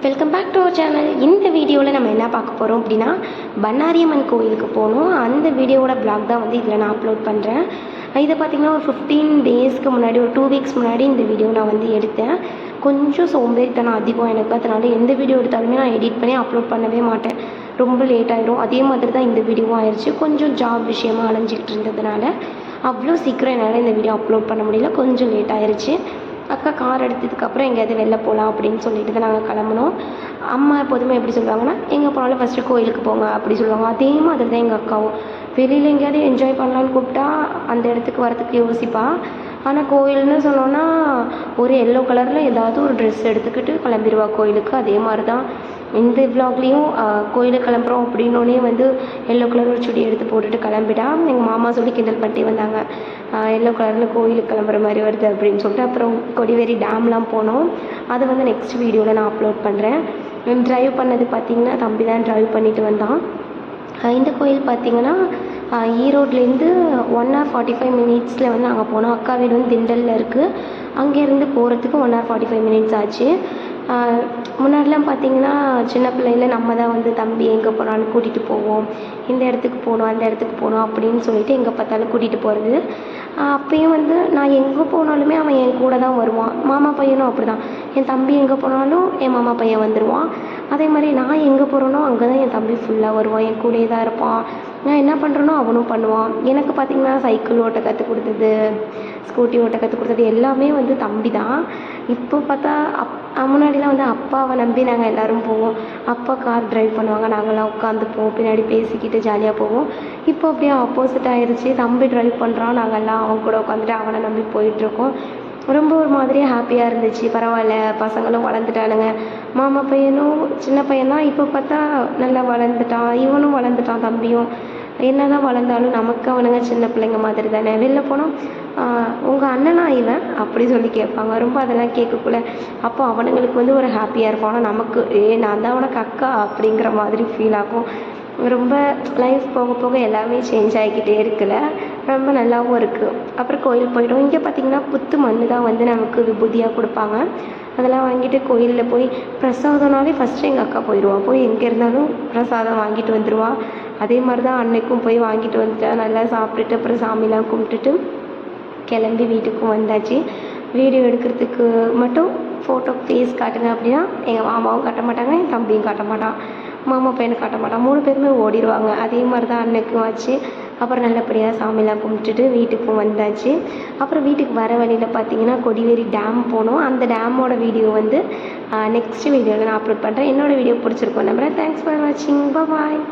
Welcome back to our channel இந்த வீடியோவில் நம்ம என்ன பார்க்க போகிறோம் அப்படின்னா பண்ணாரியம்மன் கோயிலுக்கு போகணும். அந்த வீடியோவோட பிளாக் தான் வந்து இதில் நான் அப்லோட் பண்ணுறேன் இதை பார்த்திங்கன்னா ஒரு ஃபிஃப்டீன் டேஸ்க்கு முன்னாடி ஒரு டூ வீக்ஸ் முன்னாடி இந்த வீடியோ நான் வந்து எடுத்தேன். கொஞ்சம் சோம்பேறித்தனம் அதிகம் எனக்கு. அதனால எந்த வீடியோ எடுத்தாலுமே நான் எடிட் பண்ணி அப்லோட் பண்ணவே மாட்டேன். ரொம்ப லேட் ஆயிரும். அதே மாதிரி தான் இந்த வீடியோவும் ஆயிடுச்சு கொஞ்சம் ஜாப் விஷயமா அலைஞ்சிக்கிட்டு இருந்ததுனால அவ்வளோ சீக்கிரம் என்னால் இந்த வீடியோ அப்லோட் பண்ண முடியல. கொஞ்சம் லேட் ஆயிடுச்சு அக்கா கார் எடுத்ததுக்கப்புறம் எங்கேயாவது வெளில போகலாம் அப்படின்னு சொல்லிட்டு தான் நாங்கள் கிளம்புனோம். அம்மா எப்போதுமே எப்படி சொல்லுவாங்கன்னா எங்கே போனாலும் ஃபஸ்ட்டு கோயிலுக்கு போங்க அப்படி சொல்லுவாங்க. அதே மாதிரி தான் எங்கள் அக்காவும். வெளியில் எங்கேயாவது என்ஜாய் பண்ணலான்னு கூப்பிட்டா அந்த இடத்துக்கு வரத்துக்கு யோசிப்பாள் ஆனால் கோயில்னு சொன்னோன்னா ஒரு எல்லோ கலரில் ஏதாவது ஒரு ட்ரெஸ் எடுத்துக்கிட்டு கிளம்பிடுவா கோயிலுக்கு. அதே மாதிரி தான் இந்த விலாக்லேயும் கோயிலுக்கு கிளம்புறோம் அப்படின்னோடனே வந்து எல்லோ கலர் ஒரு சுடி எடுத்து போட்டுட்டு கிளம்பிட்டா எங்கள் மாமா சொல்லி கிண்டல் பண்ணிட்டே வந்தாங்க. எல்லோ கலரில் கோயிலுக்கு கிளம்புற மாதிரி வருது அப்படின்னு சொல்லிட்டு அப்புறம் கொடிவேரி டேம்லாம் போனோம். அது வந்து நெக்ஸ்ட் வீடியோவில் நான் அப்லோட் பண்ணுறேன் ட்ரைவ் பண்ணது பார்த்திங்கன்னா தம்பி தான் ட்ரைவ் பண்ணிட்டு வந்தான். இந்த கோயில் பார்த்திங்கன்னா ஈரோட்லேருந்து ஒன் ஹவர் ஃபார்ட்டி ஃபைவ் மினிட்ஸில் வந்து அங்கே போனோம். அக்கா வீடு வந்து திண்டலில் இருக்குது அங்கேருந்து போகிறதுக்கு one hour forty five minutes ஆச்சு. முன்னாடிலாம் பார்த்திங்கன்னா சின்ன பிள்ளையில நம்ம தான் வந்து தம்பி எங்கே போனாலும் கூட்டிகிட்டு போவோம். இந்த இடத்துக்கு போகணும் அந்த இடத்துக்கு போகணும் அப்படின்னு சொல்லிட்டு எங்கே பார்த்தாலும் கூட்டிகிட்டு போகிறது அப்பயும் வந்து நான் எங்கே போனாலுமே அவன் என் கூட தான் வருவான். மாமா பையனும் அப்படி தான் என் தம்பி எங்கே போனாலும் என் மாமா பையன் வந்துடுவான் அதே மாதிரி நான் எங்கே போகிறேனோ அங்கே தான் என் தம்பி ஃபுல்லாக வருவான். என் கூடயே தான் இருப்பான். நான் என்ன பண்ணுறேனோ அவனும் பண்ணுவான். எனக்கு பார்த்திங்கன்னா சைக்கிள் ஓட்ட கற்றுக் கொடுத்தது ஸ்கூட்டி ஓட்ட கற்றுக் கொடுத்தது எல்லாமே வந்து தம்பி தான் இப்போ பார்த்தா அப் முன்னாடிலாம் வந்து அப்பாவை நம்பி நாங்கள் எல்லோரும் போவோம். அப்பா கார் ட்ரைவ் பண்ணுவாங்க. நாங்கள்லாம் உட்காந்துப்போம் பின்னாடி பேசிக்கிட்டு ஜாலியாக போவோம். இப்போ அப்படியே ஆப்போசிட் ஆயிடுச்சு தம்பி ட்ரைவ் பண்ணுறான் நாங்கள்லாம் அவன் கூட உட்காந்துட்டு அவனை நம்பி போயிட்டுருக்கோம் ரொம்ப ஒரு மாதிரியாக ஹாப்பியாக இருந்துச்சு. பரவாயில்ல பசங்களும் வளர்ந்துட்டானுங்க. மாமா பையனும் சின்ன பையன் தான் இப்போ பார்த்தா நல்லா வளர்ந்துட்டான். இவனும் வளர்ந்துட்டான் தம்பியும். என்ன தான் வளர்ந்தாலும் நமக்கு அவனுங்க சின்ன பிள்ளைங்க மாதிரி தானே. வெளில போனால் உங்கள் அண்ணனா இவன்? அப்படி சொல்லி கேட்பாங்க. ரொம்ப அதெல்லாம் கேட்கக்குள்ள அப்போ அவனுங்களுக்கு வந்து ஒரு ஹாப்பியாக இருக்கும். ஆனால் நமக்கு ஏ நான் தான் அவனுக்கு அக்கா அப்படிங்கிற மாதிரி ஃபீல் ஆகும். ரொம்ப லைஃப் போக போக எல்லாமே சேஞ்ச் ஆகிக்கிட்டே இருக்குல்ல. ரொம்ப நல்லாவும் இருக்குது அப்புறம் கோயில் போயிடும். இங்கே பார்த்திங்கன்னா புத்து மண் தான் வந்து நமக்கு விபூதியாக கொடுப்பாங்க. அதெல்லாம் வாங்கிட்டு கோயிலில் போய் பிரசாதம்னாலே ஃபஸ்ட்டு எங்கள் அக்கா போயிடுவாள் போய் எங்கே இருந்தாலும் பிரசாதம் வாங்கிட்டு வந்துடுவாள் அதே மாதிரி தான் அன்னைக்கும் போய் வாங்கிட்டு வந்துட்டா. நல்லா சாப்பிட்டுட்டு அப்புறம் சாமிலாம் கும்பிட்டுட்டு கிளம்பி வீட்டுக்கும் வந்தாச்சு. வீடியோ எடுக்கிறதுக்கு மட்டும் ஃபோட்டோ ஃபேஸ் காட்டுங்க அப்படின்னா எங்கள் மாமாவும் காட்ட மாட்டாங்க என் தம்பியும் காட்ட மாட்டான். மாமா பையனை காட்ட மாட்டான். மூணு பேருமே ஓடிடுவாங்க அதே மாதிரி தான் அன்னைக்கும் ஆச்சு. அப்புறம் நல்லபடியாக சாமிலாம் கும்பிட்டுட்டு வீட்டுக்கும் வந்தாச்சு. அப்புறம் வீட்டுக்கு வர வழியில் பார்த்தீங்கன்னா கொடிவேரி டேம் போனோம். அந்த டேமோட வீடியோ வந்து நெக்ஸ்ட் வீடியோவில் நான் அப்லோட் பண்ணுறேன் என்னோடய வீடியோ பிடிச்சிருக்கோம் நம்புறேன். தேங்க்ஸ் ஃபார் வாட்சிங் பாய்